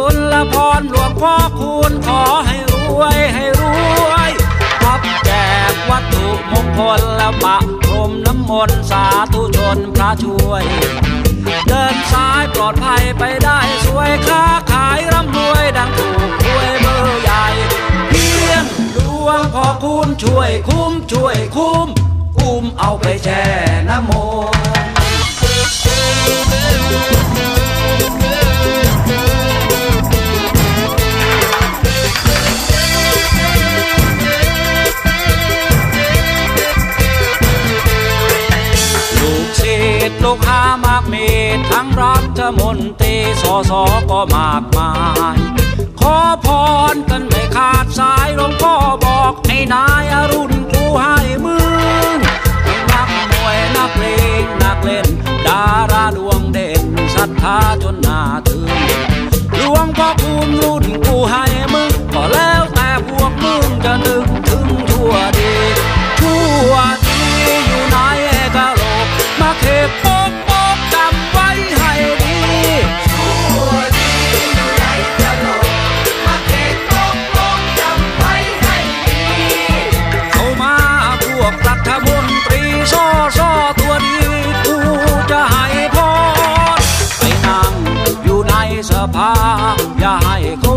ทำบุญและพรหลวงพ่อคุณขอให้รวยให้รวยรับแจกวัตถุมงคลและปะพรมน้ำมนต์สาธุชนพระช่วย เดินสายปลอดภัยไปได้สวยค้าขายร่ำรวยดังถูกหวยเบอร์ใหญ่ เพียงดวงพอคุณช่วยคุ้มช่วยคุ้มอุ้มเอาไปแช่น้ำมน ลูกหามากมีทั้งรัฐมนตรีสอสอก็มากมาย ขอพรกันไม่ขาดสายหลวงพ่อบอกให้นายอรุณกูให้มือนักมวยนักเลงนักเล่น ดาราดวงเด่นศรัทธาจนหน่าถึงหลวงพ่อคุณรุ่นกูให้มึงก็แล้วแต่พวกมึงจะนึก ภาอย่าให้เ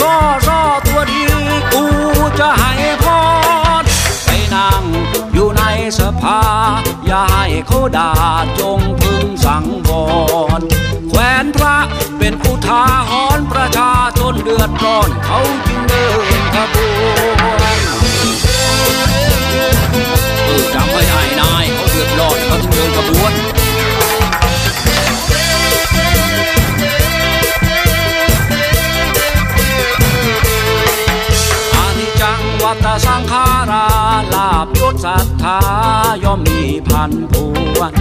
ซ่อซอตัวดีกูจะให้พรไปนั่งอยู่ในสภา อย่าให้เขาด่าจงพึงสังวรแขวนพระเป็นอุทาหรณ์ประชาชนเดือดร้อนเขาจึงเดินขบวน พันพวน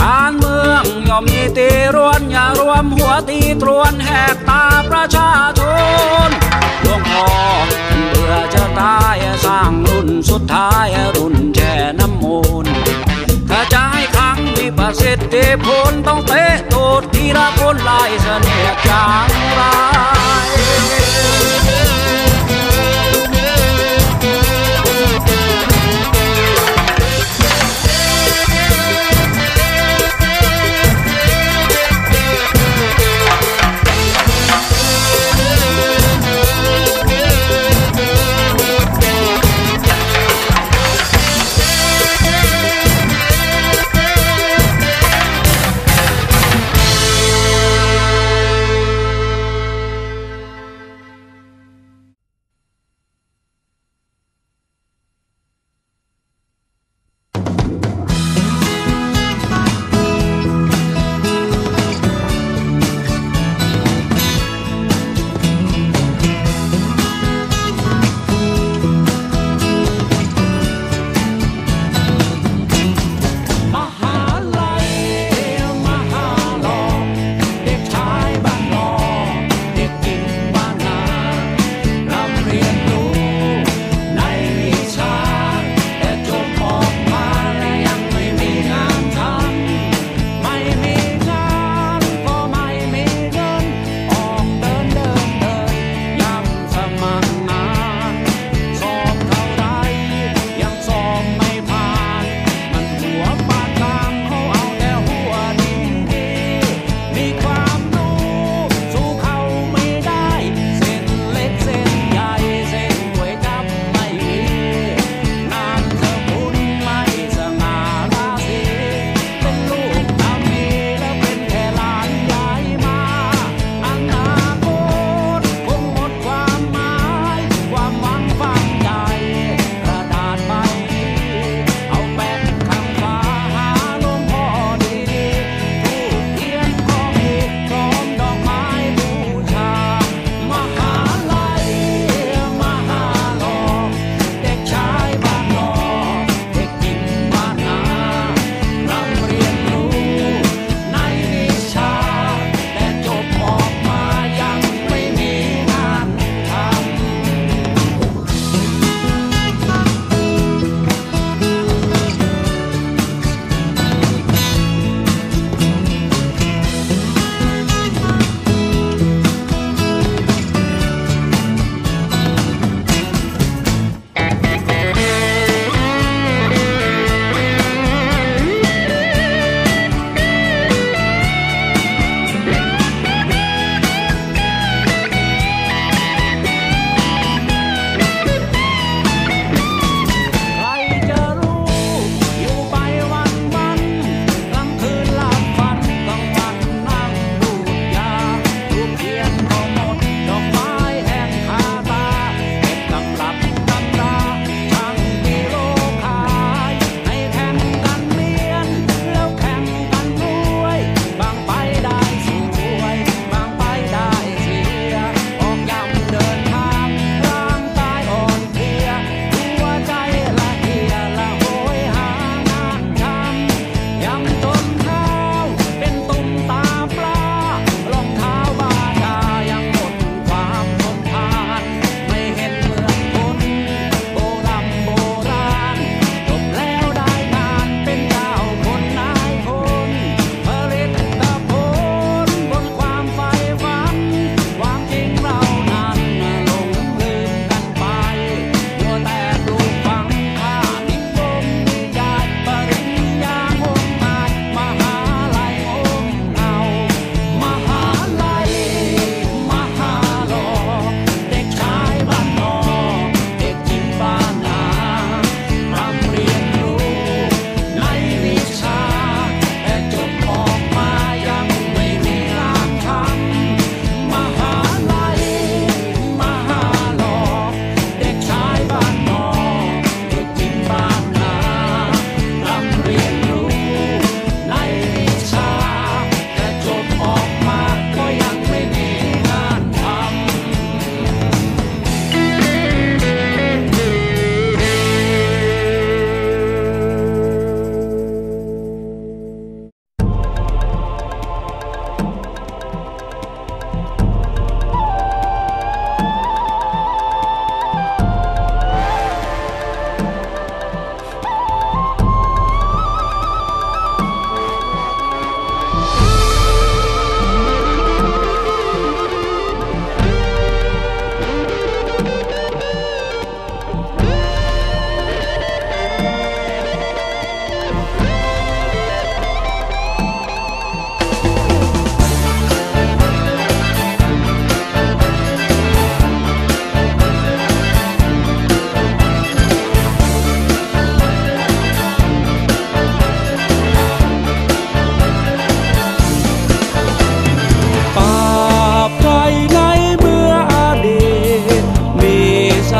การเมืองย่อมมีตีรวนอย่ารวมหัวตีตรวนแหกตาประชาชนหลวงพ่อทนเบื่อจะตายสร้างรุ่นสุดท้ายรุ่นแช่น้ำมูลถ้าจะให้ครั้งมีประสิทธิผลต้องเตะโดดทีละคนไล่เสนียดจางรา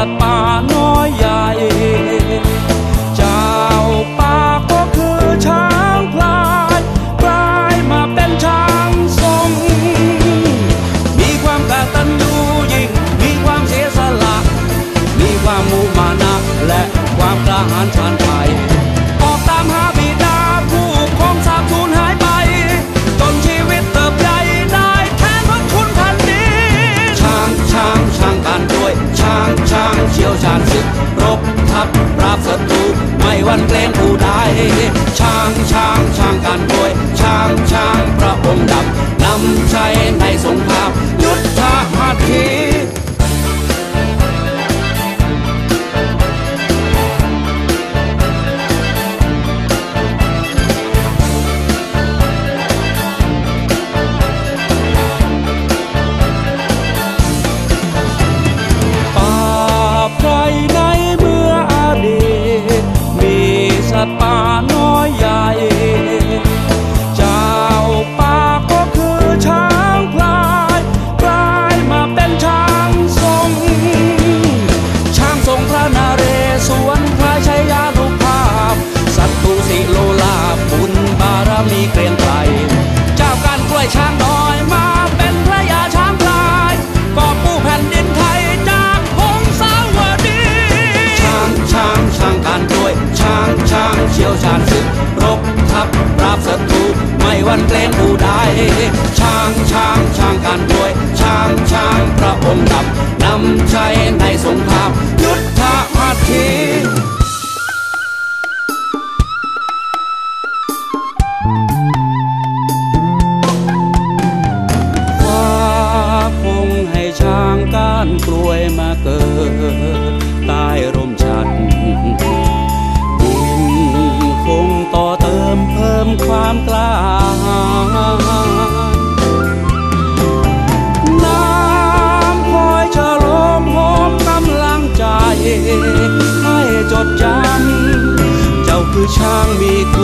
把。 การรวยช้างช้างพระองค์ดำนำชัย ช่างมีคุ